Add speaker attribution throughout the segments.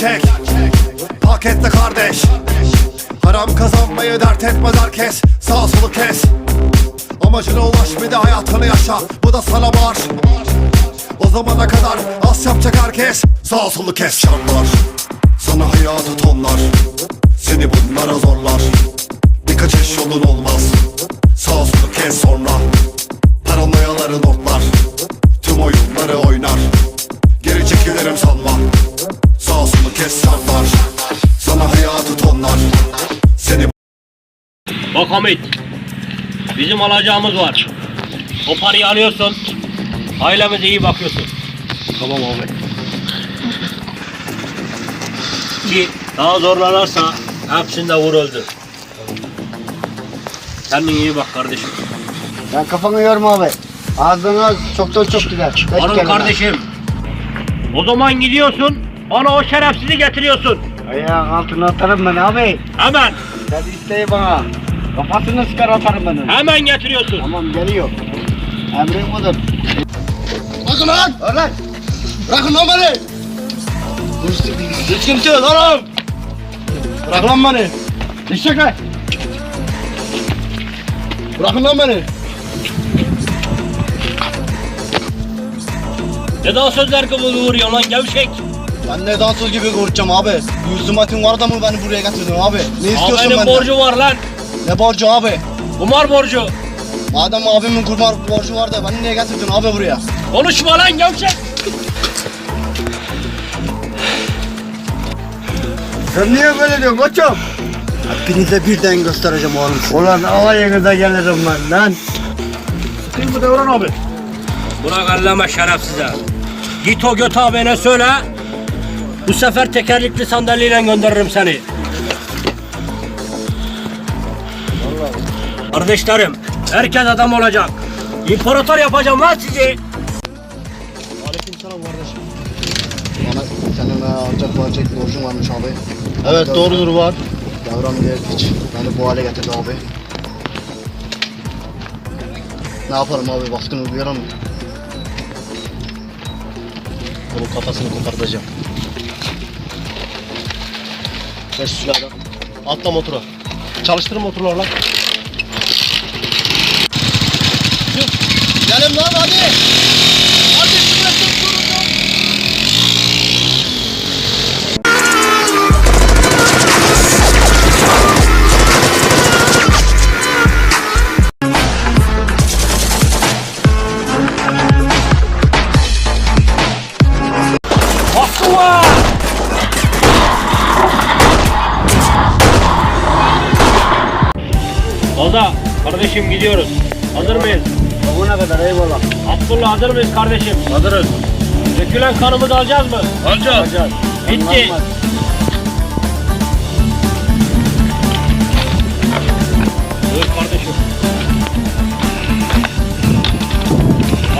Speaker 1: gerçek Pakette kardeş. Haram kazanmayı dert etmez herkes. Sağ solu kes. Amacına ulaş bir de hayatını yaşa. Bu da sana var O zamana kadar az yapacak herkes. Sağ solu kes. Şartlar Sana hayatı tonlar. Seni bunlara zorlar. Birkaç eş yolun olmaz. Sağ solu kes sonra. Paranoyaları notlar. Tüm oyunları oynar. Geri çekilirim sanma
Speaker 2: Hamit. Bizim alacağımız var. O parayı alıyorsun. Ailemize iyi bakıyorsun. Tamam abi. Ki daha zorlanırsa hepsini de vur öldür. Kendine iyi bak kardeşim.
Speaker 3: Ya kafanı yorma abi. Ağzına çoktan çok gider. Beş
Speaker 2: Hanım
Speaker 3: kelime.
Speaker 2: kardeşim. O zaman gidiyorsun. Bana o şerefsizi getiriyorsun.
Speaker 3: Ayağın altına atarım ben abi.
Speaker 2: Hemen.
Speaker 3: Sen isteyi bana. Kafasını sıkar atarım ben onu.
Speaker 2: Hemen getiriyorsun.
Speaker 3: Tamam geliyor. Emrin budur.
Speaker 4: Bakın lan!
Speaker 3: Öyle.
Speaker 4: Bırakın lan beni! Sıkıntı yok oğlum! Bırak lan beni!
Speaker 3: Düşecek lan.
Speaker 4: Bırakın lan beni!
Speaker 2: Ne daha sözler gibi vuruyor lan gevşek.
Speaker 4: Ben ne dansöz gibi korkacağım abi. Yüzümetin var da mı beni buraya getirdin abi? Ne istiyorsun
Speaker 2: Abinin
Speaker 4: benden?
Speaker 2: borcu var lan.
Speaker 4: Ne borcu abi?
Speaker 2: Kumar borcu.
Speaker 4: Madem abimin kurban borcu var da beni niye getirdin abi buraya?
Speaker 2: Konuşma lan gevşek.
Speaker 3: Sen niye böyle diyorsun koçum?
Speaker 4: Hepinize birden göstereceğim oğlum.
Speaker 3: Ulan alayınıza gelirim ben lan.
Speaker 2: Sıkayım mı Devran abi? Bırak elleme şerefsize. Git o göt abine söyle. Bu sefer tekerlekli sandalyeyle gönderirim seni. Kardeşlerim, herkes adam olacak. İmparator yapacağım lan sizi.
Speaker 4: Bana senin e, ancak verecek borcun varmış abi.
Speaker 5: Evet doğrudur var.
Speaker 4: Devran diye hiç beni bu hale getirdi abi. Ne yapalım abi baskın uygulayalım mı?
Speaker 5: Onun kafasını kopartacağım. Silahı da. Atla motora. Çalıştır motorları lan.
Speaker 4: Gelin lan! Hadi
Speaker 2: Olda, kardeşim gidiyoruz. Hazır mıyız?
Speaker 3: Bugüne kadar eyvallah.
Speaker 2: Abdullah hazır mıyız kardeşim? Hazırız. Dökülen kanımızı alacağız mı? Alacağız.
Speaker 3: Alacağız.
Speaker 2: Bitti. Buyur kardeşim.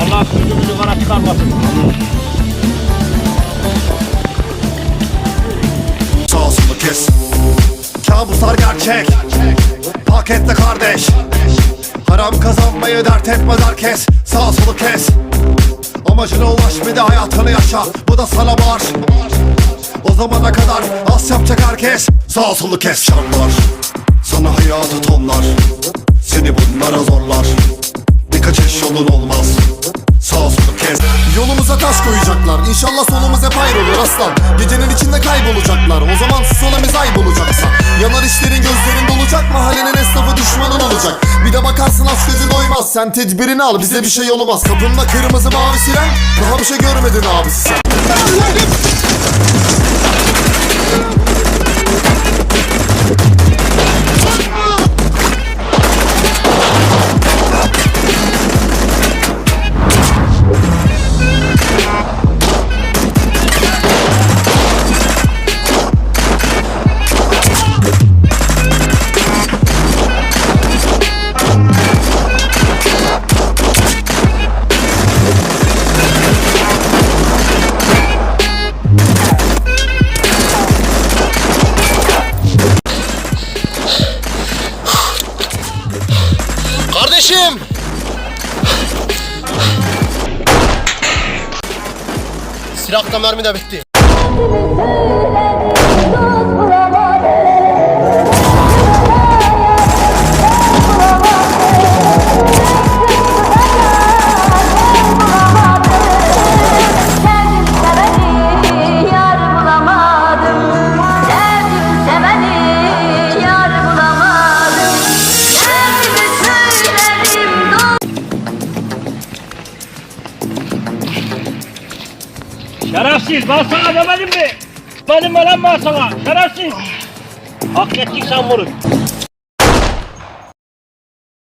Speaker 2: Allah sözümüzü kara çıkarmasın.
Speaker 1: Sağ kes Kabuslar gerçek Pakette kardeş. Haram kazanmayı dert etmez herkes. Sağ solu kes. Amacına ulaş bir de hayatını yaşa. Bu da sana var O zamana kadar az yapacak herkes. Sağ solu kes şartlar Sana hayatı tonlar Seni bunlara zorlar. Birkaç eş yolun olmaz. Sağ solu kes. Yolumuza taş koyacaklar. İnşallah solumuz hep hayır olur aslan. Gecenin içinde kaybolacaklar. O zaman susolemiz ay bulacaksa. Yanar işlerin gözlerin dolacak Mahallenin esnafı düşmanın olacak. Bir de bakarsın aç gözü doymaz Sen tedbirini al bize bir şey olmaz. Kapımda kırmızı mavi siren Daha bir şey görmedin abisi sen
Speaker 5: Silahta mermi de bitti.
Speaker 2: Şerefsiz ben sana demedim mi? Mi lan ben sana? Şerefsiz. Hak ettin sen bunu.